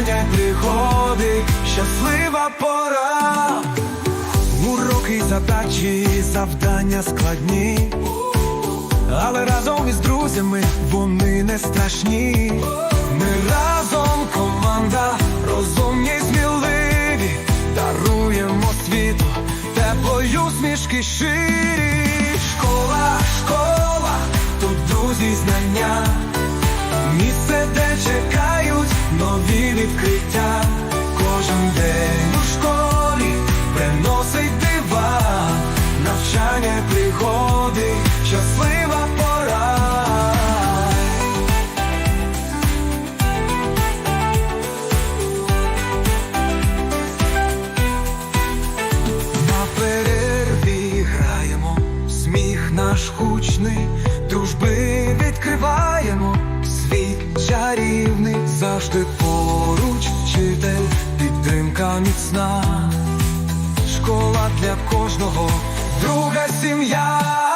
Й пригоди, щаслива пора. Уроки, задачі, завдання складні. Але разом із друзями вони не страшні. Ми разом команда, розумні й сміливі, даруємо світу теплою смішки ширі. Школа, школа, тут друзі знання. Пригоди, щаслива пора. На перерві граємо, сміх наш гучний, дружби відкриваємо, світ чарівний, завжди поруч вчитель, підтримка міцна, школа для кожного, друга сім'я.